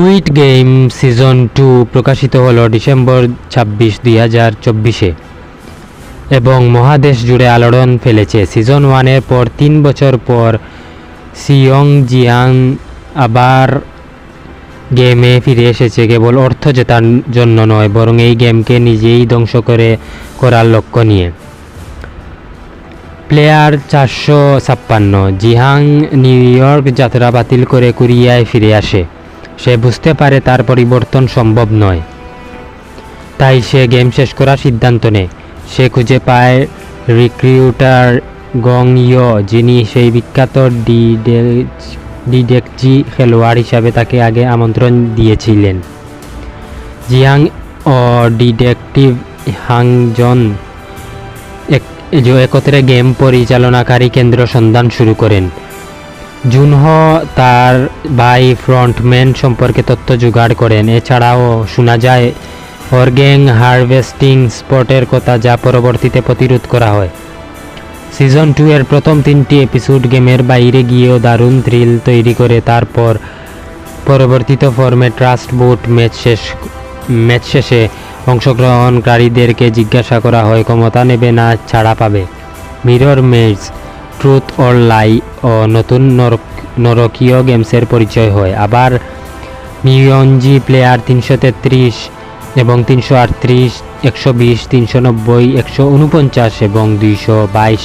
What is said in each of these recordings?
Squid game season two প্রকাশিত হলো December ছাব্বিশ দুই হাজার চব্বিশে এবং মহাদেশ জুড়ে আলোড়ন ফেলেছে। সিজন ওয়ানের পর তিন বছর পর সিয়ং জিয়াং আবার গেমে ফিরে এসেছে, কেবল অর্থ জেতার জন্য নয়, বরং এই গেমকে নিজেই ধ্বংস করে, করার লক্ষ্য নিয়ে। প্লেয়ার চারশো ছাপ্পান্ন জিহাং নিউ ইয়র্ক যাত্রা বাতিল করে কোরিয়ায় ফিরে আসে। সে বুঝতে পারে তার পরিবর্তন সম্ভব নয়। তাই সে গেম শেষ করার সিদ্ধান্ত নেয়। সে খুঁজে পায় রিক্রিউটার গং ইয়, যিনি সেই বিখ্যাত ডিডেকজি খেলোয়াড় হিসাবে তাকে আগে আমন্ত্রণ দিয়েছিলেন। জিয়াং ও ডিটেকটিভ হাংজন একত্রে গেম পরিচালনাকারী কেন্দ্র সন্ধান শুরু করেন। জুনহ তার ভাই ফ্রন্টম্যান সম্পর্কে তথ্য জোগাড় করেন। এছাড়াও শোনা যায় অর্গেং হারভেস্টিং স্পটের কথা যা পরবর্তীতে প্রতিরোধ করা হয়। সিজন টু এর প্রথম তিনটি এপিসোড গেমের বাইরে গিয়েও দারুণ থ্রিল তৈরি করে, তারপর পরবর্তীত ফর্মে ট্রাস্ট বোট ম্যাচ শেষ, ম্যাচ শেষে অংশগ্রহণকারীদেরকে জিজ্ঞাসা করা হয়, ক্ষমতা নেবে না, ছাড়া পাবে। Mirror maze truth or lie ও নতুন নরক- নরকীয় গেমসের পরিচয় হয়। আবার মিয়নজি প্লেয়ার তিনশো তেত্রিশ এবং তিনশো আটত্রিশ, একশো বিশ, তিনশো নব্বই, একশো উনপঞ্চাশ এবং দুইশো বাইশ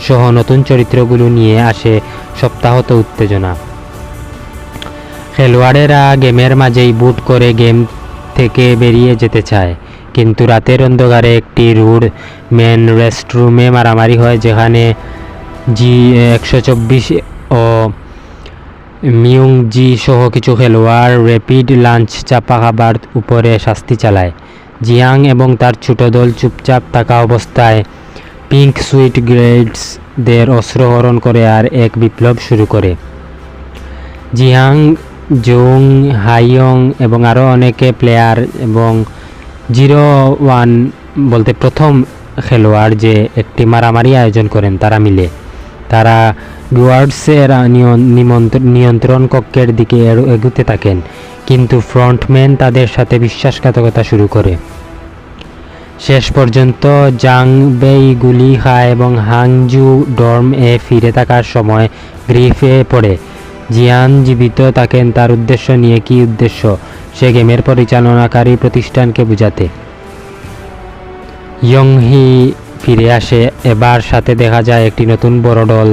সহ নতুন চরিত্রগুলো নিয়ে আসে সপ্তাহত উত্তেজনা। খেলোয়াড়েরা গেমের মাঝেই বুট করে গেম থেকে বেরিয়ে যেতে চায়, কিন্তু রাতের অন্ধকারে একটি রুড মেন রেস্টরুমে মারামারি হয়, যেখানে জি, একশো চব্বিশ, ও মিউং জি সহ কিছু খেলোয়াড় র্যাপিড লাঞ্চ চাপা খাবার উপরে শাস্তি চালায়। জিয়াং এবং তার ছোট দল চুপচাপ থাকা অবস্থায় পিঙ্ক সুইট গ্রেডসদের অস্ত্রহরণ করে আর এক বিপ্লব শুরু করে। জিয়াং, জুং, হাইয়ং এবং আরও অনেকে প্লেয়ার এবং জিরো ওয়ান বলতে প্রথম খেলোয়াড় যে একটি মারামারি আয়োজন করেন তারা মিলে। তারা নিমন্ত্রণ নিয়ন্ত্রণ কক্ষের দিকে এগুতে থাকেন, কিন্তু ফ্রন্টম্যান তাদের সাথে বিশ্বাসঘাতকতা শুরু করে। শেষ পর্যন্ত জাং বেই গুলি খায় এবং হাংজু ডর্ম এ ফিরে থাকার সময় গ্রিফে পড়ে। জিয়ান জীবিত থাকেন তার উদ্দেশ্য নিয়ে কি উদ্দেশ্য? সে গেমের পরিচালনাকারী প্রতিষ্ঠানকে বুঝাতে। ইয়ংহি ফিরে আসে। এবার সাথে দেখা যায় একটি নতুন বড় দল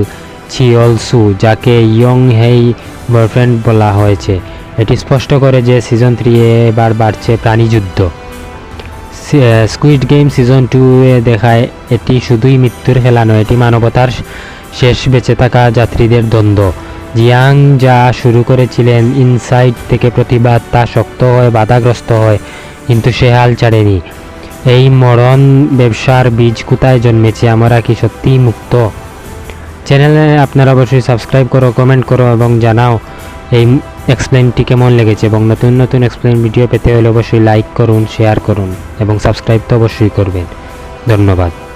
চিয়ল সু, যাকে ইয়ং হেই বয়ফ্রেন্ড বলা হয়েছে। এটি স্পষ্ট করে যে সিজন থ্রি এবার বাড়ছে প্রাণীযুদ্ধ স্কুইড গেম সিজন টু এ দেখায়, এটি শুধুই মৃত্যুর খেলা নয়, এটি মানবতার শেষ বেঁচে থাকা যাত্রীদের দ্বন্দ্ব। জিয়াং যা শুরু করেছিলেন ইনসাইড থেকে প্রতিবাদ, তা শক্ত হয়, বাধাগ্রস্ত হয়, কিন্তু সে হাল ছাড়েনি। এই মরণ ব্যবসার বীজ কোথায় জন্মেছে? আমরা কি সত্যিই মুক্ত? চ্যানেলে আপনারা অবশ্যই সাবস্ক্রাইব করো কমেন্ট করো এবং জানাও এই এক্সপ্লেনটি কেমন লেগেছে এবং নতুন নতুন এক্সপ্লেন ভিডিও পেতে হলে অবশ্যই লাইক করুন শেয়ার করুন এবং সাবস্ক্রাইব তো অবশ্যই করবেন। ধন্যবাদ।